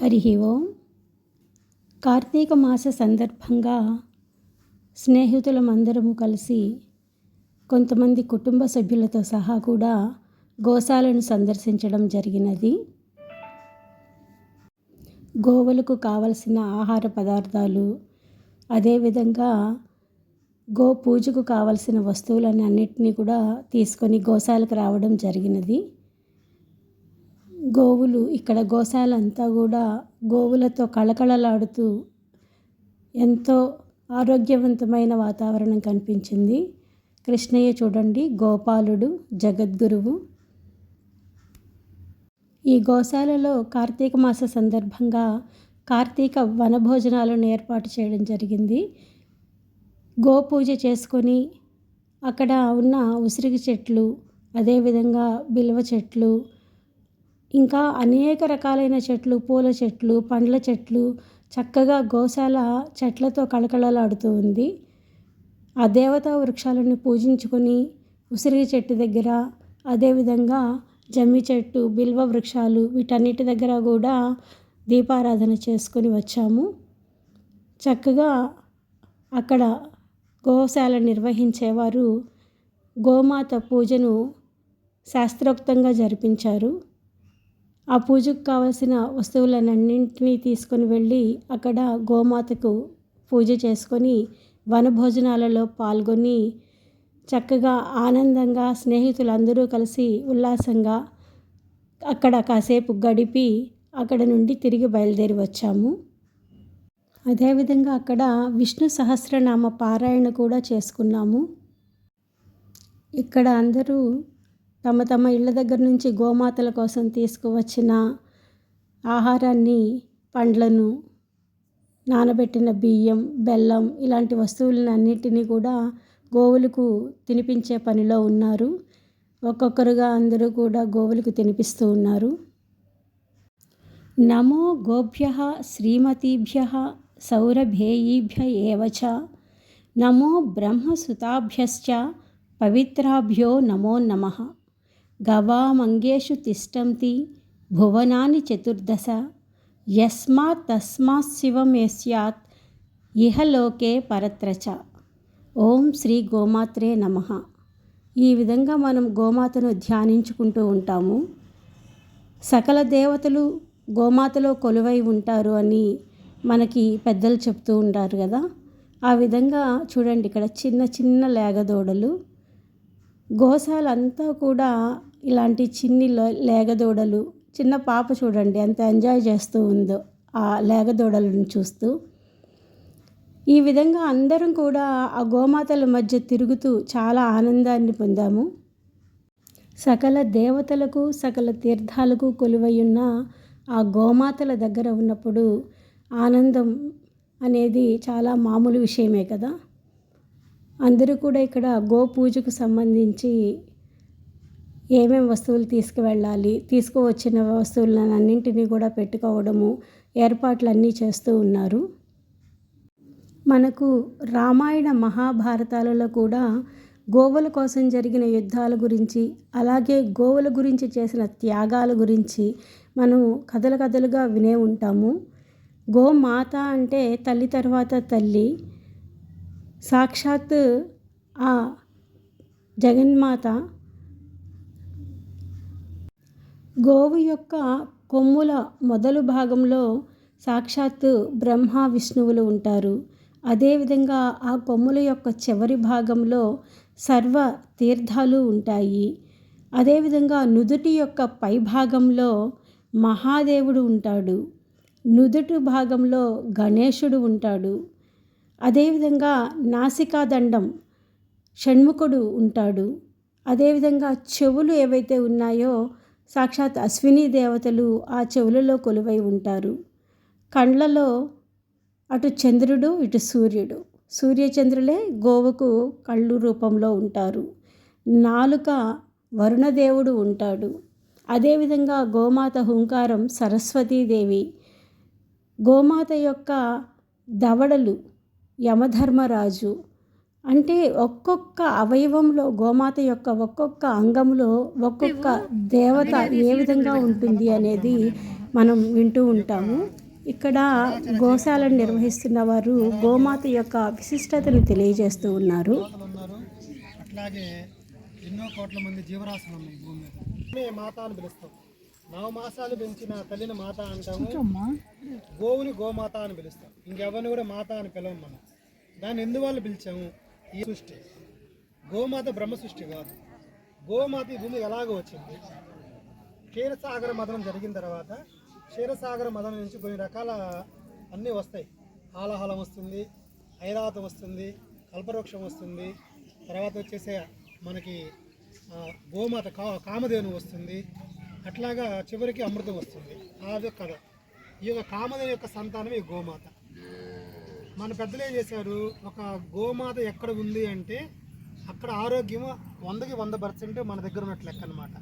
హరి ఓం. కార్తీక మాస సందర్భంగా స్నేహితులం అందరము కలిసి కొంతమంది కుటుంబ సభ్యులతో సహా కూడా గోశాలను సందర్శించడం జరిగినది. గోవులకు కావలసిన ఆహార పదార్థాలు అదేవిధంగా గో పూజకు కావలసిన వస్తువులను అన్నిటినీ కూడా తీసుకొని గోశాలకు రావడం జరిగినది. గోవులు ఇక్కడ గోశాల అంతా కూడా గోవులతో కళకళలాడుతూ ఎంతో ఆరోగ్యవంతమైన వాతావరణం కనిపించింది. కృష్ణయ్య చూడండి గోపాలుడు జగద్గురువు. ఈ గోశాలలో కార్తీక మాస సందర్భంగా కార్తీక వనభోజనాలను ఏర్పాటు చేయడం జరిగింది. గోపూజ చేసుకొని అక్కడ ఉన్న ఉసిరిగి చెట్లు అదేవిధంగా బిల్వ చెట్లు ఇంకా అనేక రకాలైన చెట్లు పూల చెట్లు పండ్ల చెట్లు చక్కగా గోశాల చెట్లతో కళకళలాడుతూ ఉంది. ఆ దేవతా వృక్షాలను పూజించుకొని ఉసిరి చెట్టు దగ్గర అదేవిధంగా జమ్మి చెట్టు బిల్వ వృక్షాలు వీటన్నిటి దగ్గర కూడా దీపారాధన చేసుకొని వచ్చాము. చక్కగా అక్కడ గోశాల నిర్వహించేవారు గోమాత పూజను శాస్త్రోక్తంగా జరిపించారు. ఆ పూజకు కావలసిన వస్తువులన్నింటినీ తీసుకొని వెళ్ళి అక్కడ గోమాతకు పూజ చేసుకొని వనభోజనాలలో పాల్గొని చక్కగా ఆనందంగా స్నేహితులందరూ కలిసి ఉల్లాసంగా అక్కడ కాసేపు గడిపి అక్కడ నుండి తిరిగి బయలుదేరి వచ్చాము. అదేవిధంగా అక్కడ విష్ణు సహస్రనామ పారాయణ కూడా చేసుకున్నాము. ఇక్కడ అందరూ తమ తమ ఇళ్ళ దగ్గర నుంచి గోమాతల కోసం తీసుకువచ్చిన ఆహారాన్ని పండ్లను నానబెట్టిన బియ్యం బెల్లం ఇలాంటి వస్తువులను అన్నిటినీ కూడా గోవులకు తినిపించే పనిలో ఉన్నారు. ఒక్కొక్కరుగా అందరూ కూడా గోవులకు తినిపిస్తూ ఉన్నారు. నమో గోభ్య శ్రీమతీభ్య సౌరభేయీభ్య ఏవచ నమో బ్రహ్మసుతాభ్యశ్చ. పవిత్రాభ్యో నమో నమః. గవామంగేషు తిష్టంతి భువనాని చతుర్దశ. యస్మాత్ తస్మాత్ శివం యస్యాత్ ఇహలోకే పరత్రచ. ఓం శ్రీ గోమాత్రే నమ. ఈ విధంగా మనం గోమాతను ధ్యానించుకుంటూ ఉంటాము. సకల దేవతలు గోమాతలో కొలువై ఉంటారు అని మనకి పెద్దలు చెప్తూ ఉంటారు కదా. ఆ విధంగా చూడండి ఇక్కడ చిన్న చిన్న లేగదోడలు. గోశాలంతా కూడా ఇలాంటి చిన్ని లేగదూడలు చిన్న పాప చూడండి ఎంత ఎంజాయ్ చేస్తూ ఉందో ఆ లేగదూడలను చూస్తూ. ఈ విధంగా అందరం కూడా ఆ గోమాతల మధ్య తిరుగుతూ చాలా ఆనందాన్ని పొందాము. సకల దేవతలకు సకల తీర్థాలకు కొలువయున్న ఆ గోమాతల దగ్గర ఉన్నప్పుడు ఆనందం అనేది చాలా మామూలు విషయమే కదా. అందరూ కూడా ఇక్కడ గోపూజకు సంబంధించి ఏమేమి వస్తువులు తీసుకువెళ్ళాలి తీసుకువచ్చిన వస్తువులను అన్నింటినీ కూడా పెట్టుకోవడము ఏర్పాట్లన్నీ చేస్తూ ఉన్నారు. మనకు రామాయణ మహాభారతాలలో కూడా గోవుల కోసం జరిగిన యుద్ధాల గురించి అలాగే గోవుల గురించి చేసిన త్యాగాల గురించి మనం కథలు కథలుగా వినే ఉంటాము. గోమాత అంటే తల్లి తర్వాత తల్లి. సాక్షాత్ ఆ జగన్మాత గోవు యొక్క కొమ్ముల మొదలు భాగంలో సాక్షాత్తు బ్రహ్మ విష్ణువులు ఉంటారు. అదేవిధంగా ఆ కొమ్ముల యొక్క చివరి భాగంలో సర్వ తీర్థాలు ఉంటాయి. అదేవిధంగా నుదుటి యొక్క పై భాగంలో మహాదేవుడు ఉంటాడు. నుదుటి భాగంలో గణేశుడు ఉంటాడు. అదేవిధంగా నాసికాదండం షణ్ముఖుడు ఉంటాడు. అదేవిధంగా చెవులు ఏవైతే ఉన్నాయో సాక్షాత్ అశ్విని దేవతలు ఆ చెవులలో కొలువై ఉంటారు. కండ్లలో అటు చంద్రుడు ఇటు సూర్యుడు. సూర్యచంద్రులే గోవుకు కళ్ళు రూపంలో ఉంటారు. నాలుక వరుణదేవుడు ఉంటాడు. అదేవిధంగా గోమాత హుంకారం సరస్వతీదేవి. గోమాత యొక్క దవడలు యమధర్మరాజు. అంటే ఒక్కొక్క అవయవంలో గోమాత యొక్క ఒక్కొక్క అంగంలో ఒక్కొక్క దేవత ఏ విధంగా ఉంటుంది అనేది మనం వింటూ ఉంటాము. ఇక్కడ గోశాలను నిర్వహిస్తున్న వారు గోమాత యొక్క విశిష్టతను తెలియజేస్తూ ఉన్నారు. అట్లాగే ఎన్నో కోట్ల మంది జీవరాశులు ఉన్నాయి ఈ భూమి మాత అని పిలుస్తాం. నవ మాసాలు పెంచిన తల్లిని మాత అంటాము. గోవుని గోమాత అని పిలుస్తాం. ఇంకెవరిని కూడా మాత అని పిలవం మనం. దాన్ని ఎందువల్ల పిలిచాము? ఈ సృష్టి గోమాత బ్రహ్మ సృష్టి కాదు. గోమాత ఈ భూమి ఎలాగో వచ్చింది? క్షీరసాగర మదనం జరిగిన తర్వాత క్షీరసాగర మదనం నుంచి కొన్ని రకాల అన్నీ వస్తాయి. హాలహలం వస్తుంది ఐరావతం వస్తుంది కల్పవృక్షం వస్తుంది. తర్వాత వచ్చేసే మనకి గోమాత కా కామధేను వస్తుంది. అట్లాగా చివరికి అమృతం వస్తుంది. అది కథ. ఈ యొక్క కామధేను యొక్క సంతానం ఈ గోమాత. మన పెద్దలు ఏం చేశారు? ఒక గోమాత ఎక్కడ ఉంది అంటే అక్కడ ఆరోగ్యం వందకి వంద పర్సెంట్ మన దగ్గర ఉన్నట్లు లెక్క అనమాట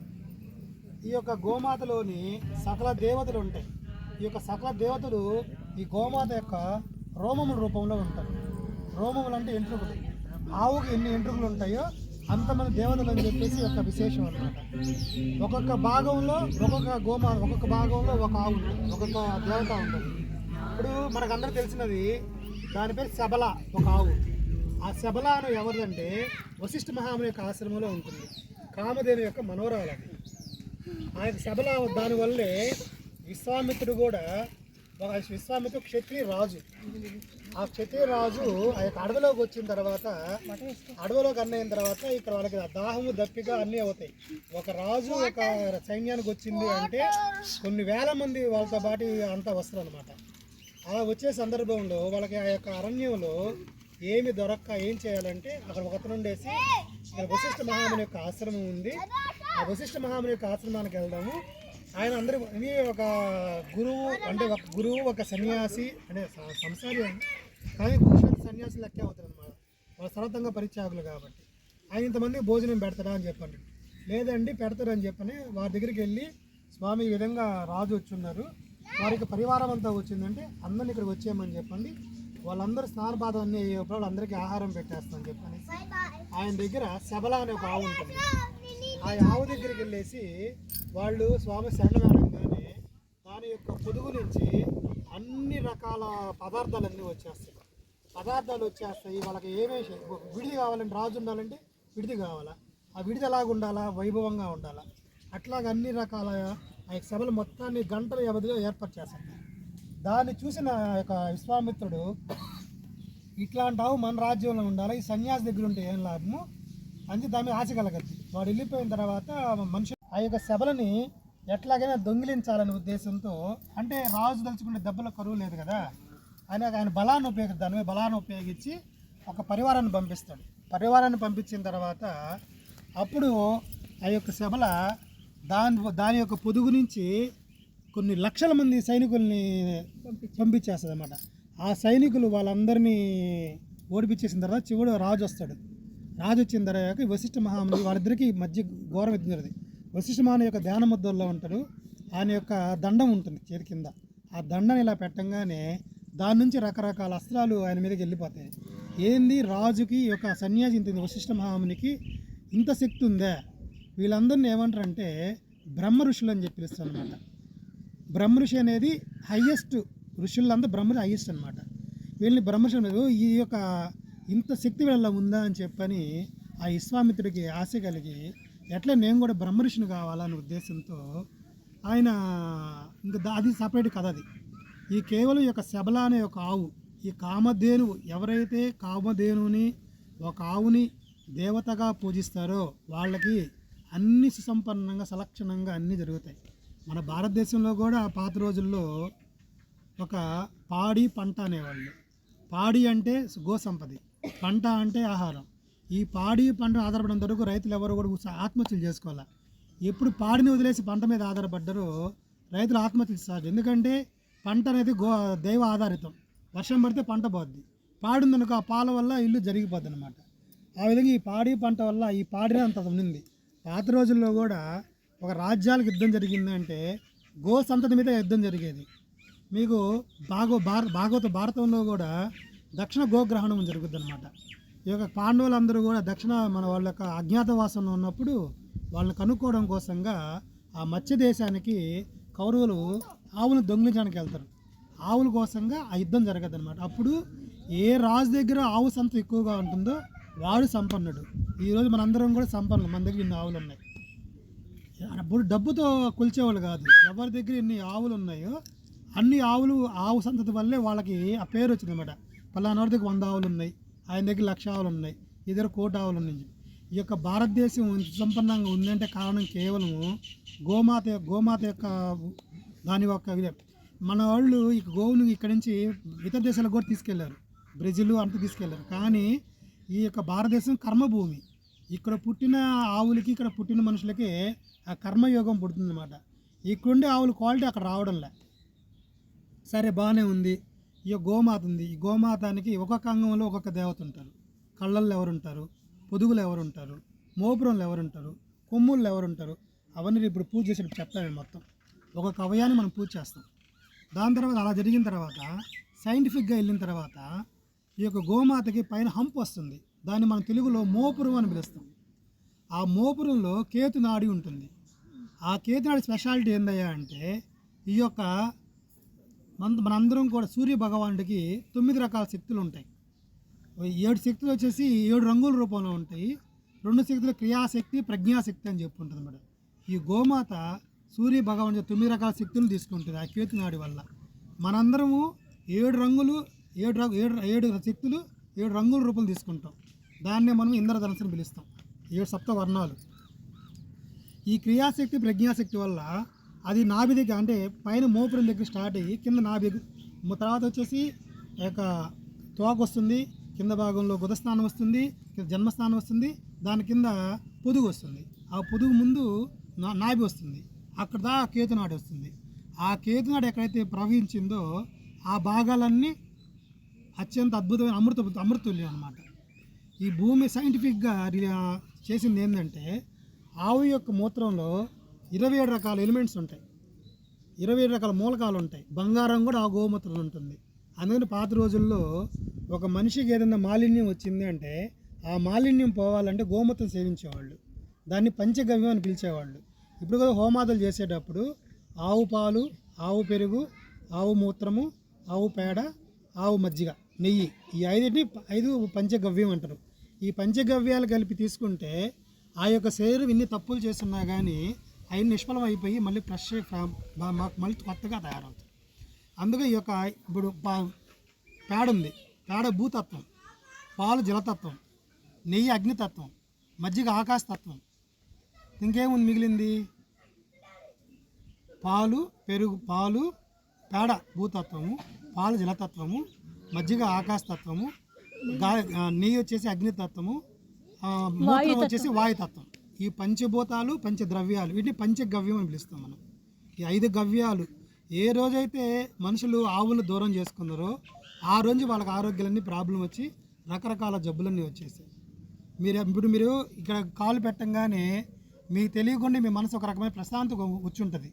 ఈ యొక్క గోమాతలోని సకల దేవతలు ఉంటాయి. ఈ యొక్క సకల దేవతలు ఈ గోమాత యొక్క రోమముల రూపంలో ఉంటారు. రోమములు అంటే ఎంట్రుకలు. ఆవుకి ఎన్ని ఎంట్రుకలు ఉంటాయో అంతమంది దేవతలు అని చెప్పేసి ఒక విశేషం అన్నమాట. ఒక్కొక్క భాగంలో ఒక్కొక్క గోమా ఒక్కొక్క భాగంలో ఒక ఆవు ఉంటుంది. ఒక్కొక్క దేవత ఉంటుంది. ఇప్పుడు మనకందరూ తెలిసినది దాని పేరు శబల ఒక ఆవు. ఆ శబల అను ఎవరిదంటే వశిష్ఠ మహాముని యొక్క ఆశ్రమంలో ఉంటుంది. కామదేవి యొక్క మనోరాలు అది ఆ యొక్క శబల దానివల్లే విశ్వామిత్రుడు కూడా ఒక విశ్వామిత్రుడు క్షత్రియ రాజు. ఆ క్షత్రియ రాజు ఆ యొక్క అడవిలోకి వచ్చిన తర్వాత అడవిలోకి అన్న అయిన తర్వాత ఇక్కడ వాళ్ళకి దాహము దప్పిక అన్నీ అవుతాయి. ఒక రాజు ఒక సైన్యానికి వచ్చింది అంటే కొన్ని వేల మంది వాళ్ళతో పాటు అంతా వస్తారు అనమాట అలా వచ్చే సందర్భంలో వాళ్ళకి ఆ యొక్క అరణ్యంలో ఏమి దొరక్క ఏం చేయాలంటే అక్కడ ఒకతను ఉండేసి ఇక్కడ వశిష్ఠ మహాముని యొక్క ఆశ్రమం ఉంది. ఆ వశిష్ఠ మహాముని యొక్క ఆశ్రమానికి వెళ్దాము. ఆయన అందరూ ఒక గురువు అంటే ఒక గురువు ఒక సన్యాసి అనే సంసారి కానీ పురుషులకు సన్యాసి లెక్కే అవుతారు అనమాట వాళ్ళు సర్వతంగా పరిత్యాగులు కాబట్టి. ఆయన ఇంతమంది భోజనం పెడతారా అని చెప్పండి. లేదండి పెడతారని చెప్పని వారి దగ్గరికి వెళ్ళి స్వామి ఈ విధంగా రాజు వచ్చున్నారు. వారికి పరివారం అంతా వచ్చిందంటే అందరిని ఇక్కడికి వచ్చేయమని చెప్పండి. వాళ్ళందరూ స్నానపాదం అన్ని అయ్యేప్పుడు వాళ్ళందరికీ ఆహారం పెట్టేస్తామని చెప్పని. ఆయన దగ్గర శబల అనే ఒక ఆవు ఉంటుంది. ఆ ఆవు దగ్గరికి వెళ్ళేసి వాళ్ళు స్వామి శరణమేడంగానే దాని యొక్క పొదుగు నుంచి అన్ని రకాల పదార్థాలన్నీ వచ్చేస్తాయి. పదార్థాలు వచ్చేస్తాయి. వాళ్ళకి ఏమేమి విడిది కావాలంటే రాజు ఉండాలంటే విడిది కావాలా? ఆ విడిది ఎలాగ ఉండాలా వైభవంగా ఉండాలా? అట్లాగ అన్ని రకాల ఆ యొక్క సభలు మొత్తాన్ని గంటల వ్యవధిలో ఏర్పాటు చేస్తారు దాన్ని చూసిన యొక్క విశ్వామిత్రుడు ఇట్లాంటి ఆవు మన రాజ్యంలో ఉండాలి ఈ సన్యాసి దగ్గర ఉంటే ఏం లాభము? అని దాని మీద ఆశ కలగద్ది. వాడు వెళ్ళిపోయిన తర్వాత మనిషి ఆ యొక్క సభలని ఎట్లాగైనా దొంగిలించాలనే ఉద్దేశంతో అంటే రాజు తలుచుకునే దెబ్బల కరువు లేదు కదా ఆయన ఆయన బలాన్ని ఉపయోగిస్తాడు దాని మీద బలాన్ని ఉపయోగించి ఒక పరివారాన్ని పంపిస్తాడు. పరివారాన్ని పంపించిన తర్వాత అప్పుడు ఆ యొక్క సభల దాని దాని యొక్క పొదుగు నుంచి కొన్ని లక్షల మంది సైనికుల్ని పంపించేస్తుంది అనమాట ఆ సైనికులు వాళ్ళందరినీ ఓడిపించేసిన తర్వాత చివడు రాజు వస్తాడు. రాజు వచ్చిన తర్వాత వశిష్ఠ మహాముని వాళ్ళిద్దరికీ మధ్య ఘోరం ఎత్తుంది వశిష్ఠ మహాముని యొక్క ధ్యాన ముద్దల్లో ఉంటాడు. ఆయన యొక్క దండం ఉంటుంది చేతి కింద. ఆ దండని ఇలా పెట్టంగానే దాని నుంచి రకరకాల అస్త్రాలు ఆయన మీదకి వెళ్ళిపోతాయి. ఏంది? రాజుకి యొక్క సన్యాసి ఇంత వశిష్ఠ మహామునికి ఇంత శక్తి ఉందా? వీళ్ళందరిని ఏమంటారంటే బ్రహ్మ ఋషులు అని చెప్పి పిలుస్తారు అనమాట బ్రహ్మ ఋషి అనేది హయ్యెస్ట్ ఋషులంతా బ్రహ్మ హయ్యెస్ట్ అనమాట వీళ్ళని బ్రహ్మర్షి అనేది ఈ యొక్క ఇంత శక్తి వీళ్ళ ఉందా అని చెప్పని ఆ విశ్వామిత్రుడికి ఆశ కలిగి ఎట్లా నేను కూడా బ్రహ్మ ఋషిని కావాలనే ఉద్దేశంతో ఆయన ఇంకా అది సపరేట్ కథ అది. ఈ కేవలం ఈ యొక్క శబల అనే ఒక ఆవు ఈ కామధేనువు ఎవరైతే కామధేనువుని ఒక ఆవుని దేవతగా పూజిస్తారో వాళ్ళకి అన్ని సుసంపన్నంగా సలక్షణంగా అన్నీ జరుగుతాయి. మన భారతదేశంలో కూడా పాత రోజుల్లో ఒక పాడి పంట అనేవాళ్ళు. పాడి అంటే గోసంపది పంట అంటే ఆహారం. ఈ పాడి పంట ఆధారపడినంత వరకు రైతులు ఎవరు కూడా ఆత్మహత్యలు చేసుకోవాలి? ఎప్పుడు పాడిని వదిలేసి పంట మీద ఆధారపడ్డారో రైతులు ఆత్మహత్యలు సాగు. ఎందుకంటే పంట అనేది గో దైవ ఆధారితం. వర్షం పడితే పంట పోద్ది. పాడిందనుకో ఆ పాల వల్ల ఇల్లు జరిగిపోద్ది అనమాట ఆ విధంగా ఈ పాడి పంట వల్ల ఈ పాడినే అంత ఉంది పాత రోజుల్లో కూడా ఒక రాజ్యాలకు యుద్ధం జరిగిందంటే గో సంతతి మీద యుద్ధం జరిగేది. మీకు భాగవ భార భాగవత భారతంలో కూడా దక్షిణ గోగ్రహణం జరుగుద్ది అనమాట ఈ యొక్క పాండవులందరూ కూడా దక్షిణ మన వాళ్ళ యొక్క అజ్ఞాతవాసంలో ఉన్నప్పుడు వాళ్ళని కనుక్కోవడం కోసంగా ఆ మత్స్య దేశానికి కౌరవులు ఆవులను దొంగిలించడానికి వెళ్తారు. ఆవుల కోసంగా ఆ యుద్ధం జరగదు అనమాట అప్పుడు ఏ రాజు దగ్గర ఆవు సంత ఎక్కువగా ఉంటుందో వాడు సంపన్నుడు. ఈరోజు మనందరం కూడా సంపన్నులు. మన దగ్గర ఇన్ని ఆవులు ఉన్నాయి అప్పుడు డబ్బుతో కొలిచేవాళ్ళు కాదు. ఎవరి దగ్గర ఎన్ని ఆవులు ఉన్నాయో అన్ని ఆవులు ఆవు సంతతి వల్లే వాళ్ళకి ఆ పేరు వచ్చింది అనమాట పలానా దగ్గర వంద ఆవులు ఉన్నాయి ఆయన దగ్గర లక్ష ఆవులు ఉన్నాయి ఇద్దరు కోటి ఆవులు ఉన్నాయి ఈ యొక్క భారతదేశం ఇంత సంపన్నంగా ఉందంటే కారణం కేవలం గోమాత గోమాత యొక్క దాని యొక్క ఇదే. మన వాళ్ళు ఈ గోవును ఇక్కడి నుంచి ఇతర దేశాలకు కూడా తీసుకెళ్ళారు. బ్రెజిల్ అంతా తీసుకెళ్ళారు. కానీ ఈ యొక్క భారతదేశం కర్మభూమి. ఇక్కడ పుట్టిన ఆవులకి ఇక్కడ పుట్టిన మనుషులకి ఆ కర్మయోగం పుడుతుంది అనమాట ఇక్కడుండే ఆవుల క్వాలిటీ అక్కడ రావడంలే. సరే బాగానే ఉంది. ఈ గోమాత ఉంది. ఈ గోమాతానికి ఒక్కొక్క అంగంలో ఒక్కొక్క దేవత ఉంటారు. కళ్ళల్లో ఎవరుంటారు? పొదుగులు ఎవరుంటారు? మోపురంలో ఎవరుంటారు? కొమ్ముళ్ళు ఎవరుంటారు? అవన్నీ ఇప్పుడు పూజ చేసేటప్పుడు చెప్తాను మొత్తం. ఒక్కొక్క అవయాన్ని మనం పూజ చేస్తాం. దాని తర్వాత అలా జరిగిన తర్వాత సైంటిఫిక్గా వెళ్ళిన తర్వాత ఈ యొక్క గోమాతకి పైన హంప్ వస్తుంది. దాన్ని మనం తెలుగులో మోపురం అని పిలుస్తాం. ఆ మోపురంలో కేతు నాడి ఉంటుంది. ఆ కేతు నాడి స్పెషాలిటీ ఏందయ్యా అంటే ఈ యొక్క మన మనందరం కూడా సూర్య భగవానుడికి తొమ్మిది రకాల శక్తులు ఉంటాయి. ఏడు శక్తులు వచ్చేసి ఏడు రంగుల రూపంలో ఉంటాయి. రెండు శక్తులు క్రియాశక్తి ప్రజ్ఞాశక్తి అని చెప్పుకుంటుంది ఉంటుంది మేడం. ఈ గోమాత సూర్య భగవానుడి తొమ్మిది రకాల శక్తులు తీసుకుంటుంది ఆ కేతు నాడి వల్ల. మనందరము ఏడు రంగులు ఏడు రంగు ఏడు ఏడు శక్తులు ఏడు రంగుల రూపాలు తీసుకుంటాం. దాన్నే మనం ఇంద్రధనస్సుని పిలుస్తాం. ఏడు సప్త వర్ణాలు. ఈ క్రియాశక్తి ప్రజ్ఞాశక్తి వల్ల అది నాభి దగ్గర అంటే పైన మోపురం దగ్గర స్టార్ట్ అయ్యి కింద నాభి తర్వాత వచ్చేసి యొక్క తోక వస్తుంది కింద భాగంలో గుదస్థానం వస్తుంది కింద జన్మస్థానం వస్తుంది దాని కింద పొదుగు వస్తుంది. ఆ పొదుగు ముందు నా నాభి వస్తుంది. అక్కడ దా కేతునాడు వస్తుంది. ఆ కేతునాడు ఎక్కడైతే ప్రవహించిందో ఆ భాగాలన్నీ అత్యంత అద్భుతమైన అమృత అమృతుల్యం అనమాట ఈ భూమి సైంటిఫిక్గా చేసింది ఏంటంటే ఆవు యొక్క మూత్రంలో ఇరవై ఏడు రకాల ఎలిమెంట్స్ ఉంటాయి. ఇరవై ఏడు రకాల మూలకాలు ఉంటాయి. బంగారం కూడా ఆ గోమూత్రంలో ఉంటుంది. అందుకని పాత రోజుల్లో ఒక మనిషికి ఏదైనా మాలిన్యం వచ్చింది అంటే ఆ మాలిన్యం పోవాలంటే గోమూత్రం సేవించేవాళ్ళు. దాన్ని పంచగవ్యం అని పిలిచేవాళ్ళు. ఇప్పుడు కూడా హోమాదులు చేసేటప్పుడు ఆవు పాలు ఆవు పెరుగు ఆవు మూత్రము ఆవు పేడ ఆవు మజ్జిగ. నెయ్యి. ఈ ఐదుని ఐదు పంచగవ్యం అంటారు. ఈ పంచగవ్యాలు కలిపి తీసుకుంటే ఆ యొక్క శరీరం ఇన్ని తప్పులు చేస్తున్నా కానీ అవి నిష్ఫలం అయిపోయి మళ్ళీ ఫ్రెష్ మాకు మళ్ళీ కొత్తగా తయారవుతుంది అందుకే ఈ యొక్క ఇప్పుడు పా- పేడ ఉంది పేడ భూతత్వం పాలు జలతత్వం నెయ్యి అగ్నితత్వం మజ్జిగ ఆకాశతత్వం. ఇంకేముంది మిగిలింది? పాలు పెరుగు పాలు పేడ భూతత్వము పాలు జలతత్వము మజ్జిగ ఆకాశతత్వము నెయ్యి వచ్చేసి అగ్నితత్వము మూత్రం వచ్చేసి వాయుతత్వం. ఈ పంచభూతాలు పంచద్రవ్యాలు వీటిని పంచగవ్యం అని పిలుస్తాం మనం. ఈ ఐదు గవ్యాలు ఏ రోజైతే మనుషులు ఆవులు దూరం చేసుకున్నారో ఆ రోజు వాళ్ళకి ఆరోగ్యాలన్నీ ప్రాబ్లం వచ్చి రకరకాల జబ్బులన్నీ వచ్చేసాయి. మీరు ఇప్పుడు మీరు ఇక్కడ కాలు పెట్టంగానే మీకు తెలియకుండా మీ మనసు ఒక రకమైన ప్రశాంతత కూర్చుంటుంది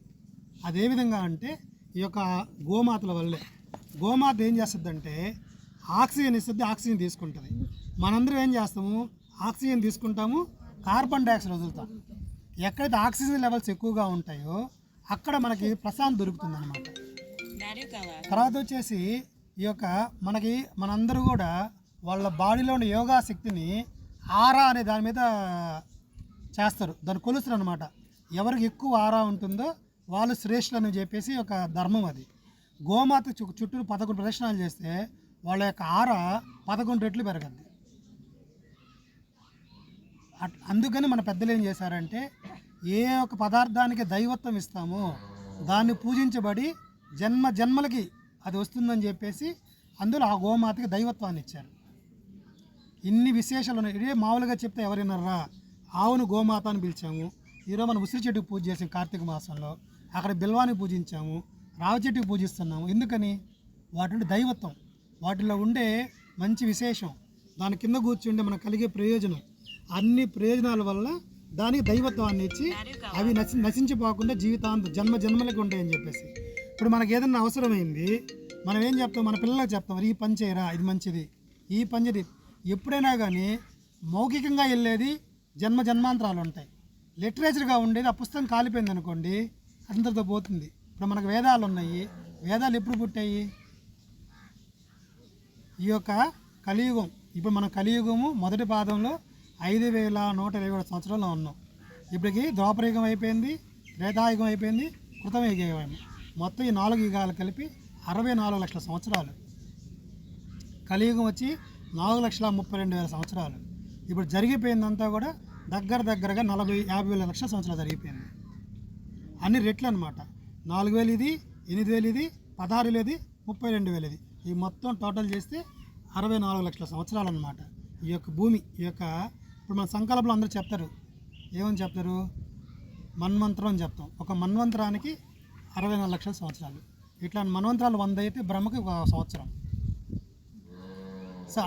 అదే విధంగా అంటే ఈ యొక్క గోమాతల వల్లే. గోమాత ఏం చేస్తుందంటే ఆక్సిజన్ ఇస్తుంది ఆక్సిజన్ తీసుకుంటుంది. మనందరం ఏం చేస్తాము? ఆక్సిజన్ తీసుకుంటాము కార్బన్ డైఆక్సైడ్ వదులుతాం. ఎక్కడైతే ఆక్సిజన్ లెవెల్స్ ఎక్కువగా ఉంటాయో అక్కడ మనకి ప్రశాంత్ దొరుకుతుంది అనమాట తర్వాత వచ్చేసి ఈ యొక్క మనకి మనందరూ కూడా వాళ్ళ బాడీలో ఉన్న యోగా శక్తిని ఆరా అనే దాని మీద చేస్తారు. దాన్ని కొలుస్తారు అనమాట ఎవరికి ఎక్కువ ఆరా ఉంటుందో వాళ్ళు శ్రేష్ఠులు అని చెప్పేసి ఒక ధర్మం అది. గోమాత చుట్టూ పదకొండు ప్రదక్షిణాలు చేస్తే వాళ్ళ యొక్క ఆర పదకొండు రెట్లు పెరగద్ది. అట్- అందుకని మన పెద్దలు ఏం చేశారంటే ఏ ఒక పదార్థానికి దైవత్వం ఇస్తామో దాన్ని పూజించబడి జన్మ జన్మలకి అది వస్తుందని చెప్పేసి అందులో ఆ గోమాతకి దైవత్వాన్ని ఇచ్చారు. ఇన్ని విశేషాలు ఉన్నాయి. ఇదే మామూలుగా చెప్తే ఎవరైనారా ఆవును గోమాత అని పిలిచాము ఈరోజు మనం ఉసిరి చెట్టుకు పూజ చేసాం కార్తీక మాసంలో అక్కడ బిల్వాన్ని పూజించాము రావి చెట్టుకు పూజిస్తున్నాము. ఎందుకని? వాటి దైవత్వం. వాటిలో ఉండే మంచి విశేషం. దాని కింద కూర్చుంటే మనకు కలిగే ప్రయోజనం. అన్ని ప్రయోజనాల వల్ల దానికి దైవత్వాన్ని ఇచ్చి అవి నశి నశించిపోకుండా జీవితాంతం జన్మ జన్మలకి ఉంటాయని చెప్పేసి. ఇప్పుడు మనకి ఏదైనా అవసరమైంది మనం ఏం చెప్తాం? మన పిల్లలకు చెప్తాం ఈ పని చేయరా ఇది మంచిది. ఈ పని చేయది ఎప్పుడైనా కానీ మౌఖికంగా వెళ్ళేది జన్మ జన్మాంతరాలు ఉంటాయి. లిటరేచర్గా ఉండేది ఆ పుస్తకం కాలిపోయింది అనుకోండి అందరితో పోతుంది. ఇప్పుడు మనకు వేదాలు ఉన్నాయి వేదాలు ఎప్పుడు పుట్టాయి? ఈ యొక్క కలియుగం. ఇప్పుడు మన కలియుగము మొదటి పాదంలో ఐదు వేల నూట ఇరవై ఏడు సంవత్సరాల్లో ఉన్నాం. ఇప్పటికి ద్వాపరయుగం అయిపోయింది త్రేతాయుగం అయిపోయింది కృతయుగం మొత్తం ఈ నాలుగు యుగాలు కలిపి అరవై నాలుగు లక్షల సంవత్సరాలు. కలియుగం వచ్చి నాలుగు లక్షల ముప్పై రెండు వేల సంవత్సరాలు. ఇప్పుడు జరిగిపోయిందంతా కూడా దగ్గర దగ్గరగా నలభై యాభై వేల లక్షల సంవత్సరాలు జరిగిపోయింది. అన్ని రెట్లు అనమాట నాలుగు వేలు ఇది ఎనిమిది వేలు ఇది పదహారు వేలు ఇది ముప్పై రెండు వేలు ఇది. ఈ మొత్తం టోటల్ చేస్తే అరవై నాలుగు లక్షల సంవత్సరాలు అనమాట ఈ యొక్క భూమి ఈ యొక్క ఇప్పుడు మన సంకల్పంలో అందరూ చెప్తారు. ఏమని చెప్తారు? మన్వంతరం అని చెప్తాం. ఒక మన్వంతరానికి అరవై నాలుగు లక్షల సంవత్సరాలు. ఇట్లా మన్వంతరాలు వంద అయితే బ్రహ్మకి ఒక సంవత్సరం. సో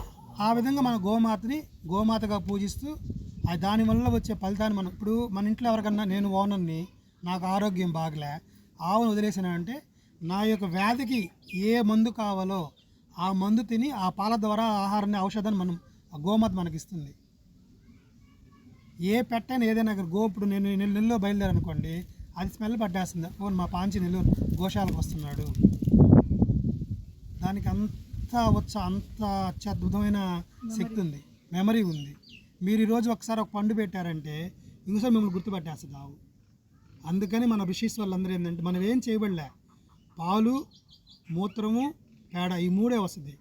ఆ విధంగా మన గోమాతని గోమాతగా పూజిస్తూ ఆ దానివల్ల వచ్చే ఫలితాన్ని మనం ఇప్పుడు మన ఇంట్లో ఎవరికన్నా నేను ఓనర్ని నాకు ఆరోగ్యం బాగలే ఆవును వదిలేసానంటే నా యొక్క వ్యాధికి ఏ మందు కావాలో ఆ మందు తిని ఆ పాల ద్వారా ఆహారాన్ని ఔషధాన్ని మనం ఆ గోమాత మనకి ఇస్తుంది ఏ పెట్టని ఏదైనా కానీ గో ఇప్పుడు నేను నెల్లు నెల్లో బయలుదేరనుకోండి అది స్మెల్ పట్టేస్తుంది. ఓ మా పాంచి నెల్లు గోశాలకు వస్తున్నాడు. దానికి అంత వచ్చ అంత అత్యద్భుతమైన శక్తి ఉంది. మెమరీ ఉంది. మీరు ఈరోజు ఒకసారి ఒక పండు పెట్టారంటే ఇంకోసారి మిమ్మల్ని గుర్తుపట్టేస్తుంది ఆవు. అందుకని మన ఋషీస్ వాళ్ళందరూ ఏంటంటే మనం ఏం చేయబడలే. పాలు మూత్రము పేడ ఈ మూడే వస్తుంది.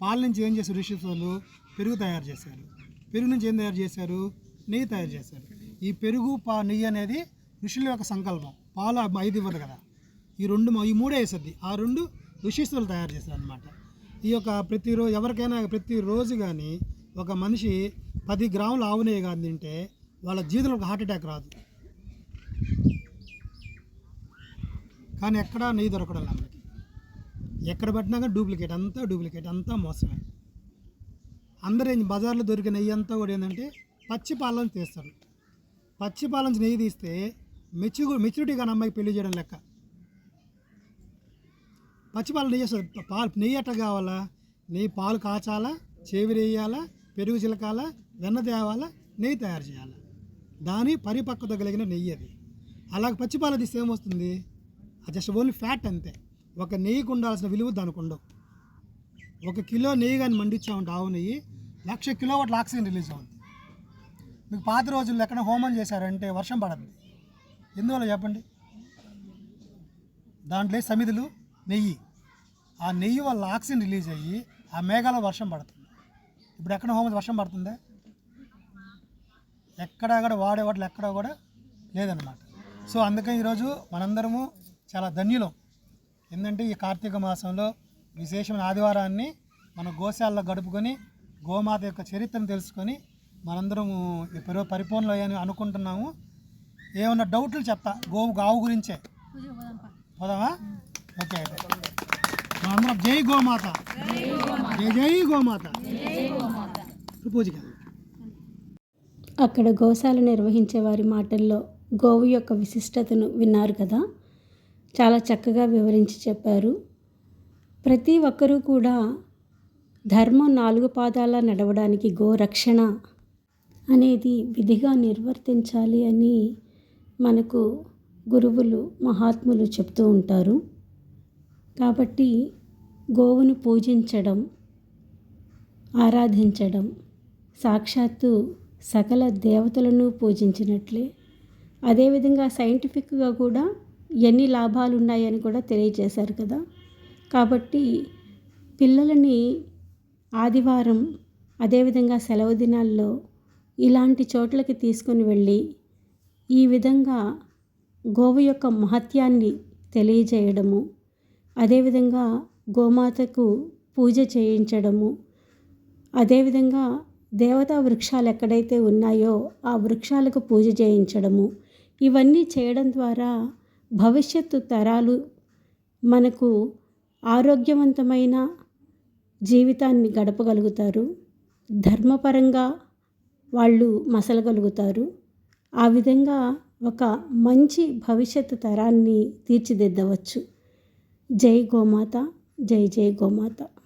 పాల నుంచి ఏం చేశారు ఋషీస్ వాళ్ళు? పెరుగు తయారు చేశారు. పెరుగు నుంచి ఏం తయారు చేశారు? నెయ్యి తయారు చేశారు. ఈ పెరుగు పా నెయ్యి అనేది ఋషుల యొక్క సంకల్పం. పాలు ఐదు ఇవ్వదు కదా. ఈ రెండు ఈ మూడే వేసద్ది ఆ రెండు ఋషీశ్వరులు తయారు చేశారు అనమాట ఈ యొక్క ప్రతిరోజు ఎవరికైనా ప్రతిరోజు కానీ ఒక మనిషి పది గ్రాముల ఆవు నెయ్యి కానీ తింటే వాళ్ళ జీవితంలో ఒక హార్ట్ అటాక్ రాదు. కానీ ఎక్కడ నెయ్యి దొరకడం మనకి ఎక్కడ పట్టినా కానీ డూప్లికేట్ అంతా డూప్లికేట్ అంతా మోసమే. అందరూ ఏం బజార్లో దొరికే నెయ్యి అంతా కూడా ఏంటంటే పచ్చి పాలన తీస్తారు. పచ్చి పాలన నుంచి నెయ్యి తీస్తే మెచ్యూ మెచ్యూరిటీ కానీ అమ్మాయికి పెళ్ళి చేయడం లెక్క. పచ్చి పాలు నెయ్యి వస్తుంది పాలు నెయ్యి ఎట్ట కావాలా? నెయ్యి పాలు కాచాలా? చేవి వేయాలా? పెరుగు చిలకాలా? వెన్న తేవాలా? నెయ్యి తయారు చేయాలా? దాని పరిపక్వత కలిగిన నెయ్యి అది. అలాగ పచ్చిపాలు తీస్తే ఏమొస్తుంది? జస్ట్ ఓన్లీ ఫ్యాట్ అంతే. ఒక నెయ్యికి ఉండాల్సిన విలువ దానికి ఉండవు. ఒక కిలో నెయ్యి కానీ మండించామంటే ఆవు నెయ్యి లక్ష కిలో ఆక్సిజన్ రిలీజ్ అవుతుంది మీకు పాత రోజుల్లో ఎక్కడ హోమం చేశారంటే వర్షం పడద్ది. ఎందువల్ల చెప్పండి? దాంట్లో సమిధులు నెయ్యి. ఆ నెయ్యి వల్ల ఆక్సిజన్ రిలీజ్ అయ్యి ఆ మేఘాల వర్షం పడుతుంది. ఇప్పుడు ఎక్కడ హోమం వర్షం పడుతుందా? ఎక్కడ కూడా వాడే వాటిలో ఎక్కడ కూడా లేదనమాట సో అందుకని ఈరోజు మనందరము చాలా ధన్యులం. ఏంటంటే ఈ కార్తీక మాసంలో విశేషమైన ఆదివారాన్ని మన గోశాలలో గడుపుకొని గోమాత యొక్క చరిత్రను తెలుసుకొని మనందరము ఎప్పుడో పరిపూర్ణలు పరిపూర్ణ అనుకుంటున్నాము. ఏమన్నా డౌట్లు చెప్తా? గోవు గావు గురించే. పోదామా? ఓకే. అయితే మనందరం జై గోమాత. జై జై గోమాత. పూజకి. అక్కడ గోశాల నిర్వహించే వారి మాటల్లో గోవు యొక్క విశిష్టతను విన్నారు కదా? చాలా చక్కగా వివరించి చెప్పారు. ప్రతి ఒక్కరూ కూడా ధర్మం నాలుగు పాదాల నడవడానికి గోరక్షణ అనేది విధిగా నిర్వర్తించాలి అని మనకు గురువులు మహాత్ములు చెప్తూ ఉంటారు. కాబట్టి గోవును పూజించడం ఆరాధించడం సాక్షాత్తు సకల దేవతలను పూజించినట్లే. అదేవిధంగా సైంటిఫిక్గా కూడా ఎన్ని లాభాలు ఉన్నాయని కూడా తెలియజేశారు కదా. కాబట్టి పిల్లలని ఆదివారం అదేవిధంగా సెలవు దినాల్లో ఇలాంటి చోట్లకి తీసుకొని వెళ్ళి ఈ విధంగా గోవు యొక్క మహత్యాన్ని తెలియజేయడము అదేవిధంగా గోమాతకు పూజ చేయించడము అదేవిధంగా దేవతా వృక్షాలు ఎక్కడైతే ఉన్నాయో ఆ వృక్షాలకు పూజ చేయించడము ఇవన్నీ చేయడం ద్వారా భవిష్యత్తు తరాలు మనకు ఆరోగ్యవంతమైన జీవితాన్ని గడపగలుగుతారు. ధర్మపరంగా వాళ్ళు మసలగలుగుతారు. ఆ విధంగా ఒక మంచి భవిష్యత్తు తరాన్ని తీర్చిదిద్దవచ్చు. జై గోమాత జై జై గోమాత.